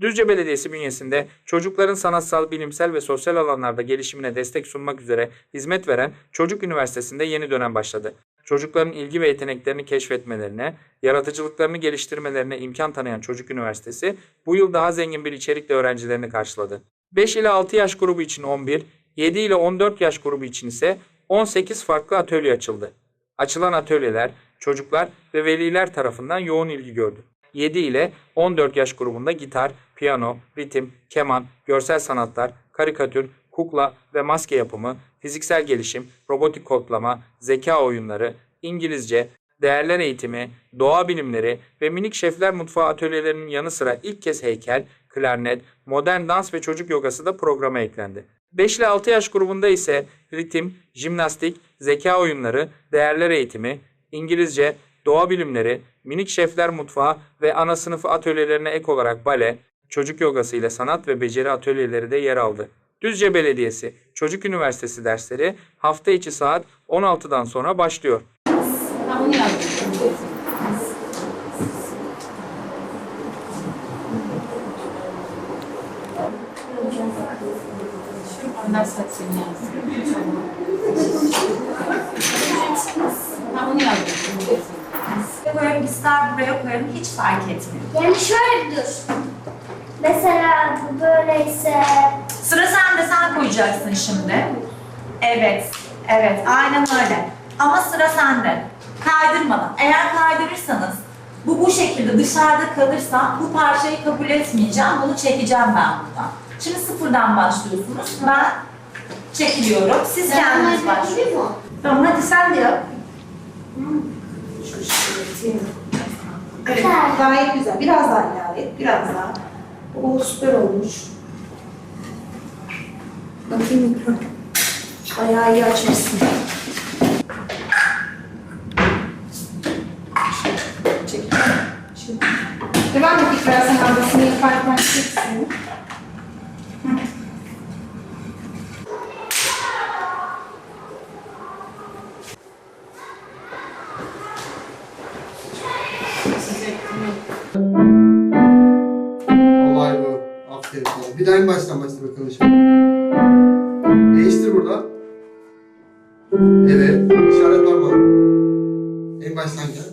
Düzce Belediyesi bünyesinde çocukların sanatsal, bilimsel ve sosyal alanlarda gelişimine destek sunmak üzere hizmet veren Çocuk Üniversitesi'nde yeni dönem başladı. Çocukların ilgi ve yeteneklerini keşfetmelerine, yaratıcılıklarını geliştirmelerine imkan tanıyan Çocuk Üniversitesi bu yıl daha zengin bir içerikle öğrencilerini karşıladı. 5 ile 6 yaş grubu için 11, 7 ile 14 yaş grubu için ise 18 farklı atölye açıldı. Açılan atölyeler çocuklar ve veliler tarafından yoğun ilgi gördü. 7 ile 14 yaş grubunda gitar, piyano, ritim, keman, görsel sanatlar, karikatür, kukla ve maske yapımı, fiziksel gelişim, robotik kodlama, zeka oyunları, İngilizce, değerler eğitimi, doğa bilimleri ve minik şefler mutfağı atölyelerinin yanı sıra ilk kez heykel, klarnet, modern dans ve çocuk yogası da programa eklendi. 5 ile 6 yaş grubunda ise ritim, jimnastik, zeka oyunları, değerler eğitimi, İngilizce, doğa bilimleri, minik şefler mutfağı ve ana sınıfı atölyelerine ek olarak bale, çocuk yogası ile sanat ve beceri atölyeleri de yer aldı. Düzce Belediyesi Çocuk Üniversitesi dersleri hafta içi saat 16'dan sonra başlıyor. Onlar saçını yazdım. İster buraya koyarım hiç fark etmiyor. Yani şöyle bir dur. Mesela bu böyleyse Sıra sende sen koyacaksın şimdi. Evet, evet aynen öyle. Ama sıra sende. Kaydırmadan. Eğer kaydırırsanız bu bu şekilde dışarıda kalırsa bu parçayı kabul etmeyeceğim. Bunu çekeceğim ben buradan. Şimdi sıfırdan başlıyorsunuz. Ben çekiliyorum. Siz kendiniz başlıyorsunuz. Tamam hadi sen de yap. Evet, gayet güzel. Biraz daha ilave et, biraz daha. O süper olmuş. Bakayım mikro. Bayağı iyi açmışsın. Çek. Şimdi. Devam et İkra, sen ablasını yaparken çeksin. Sana. Bir daha en baştan başla bakalım. Değiştir burada. Evet. İşaret var mı? En baştan gel.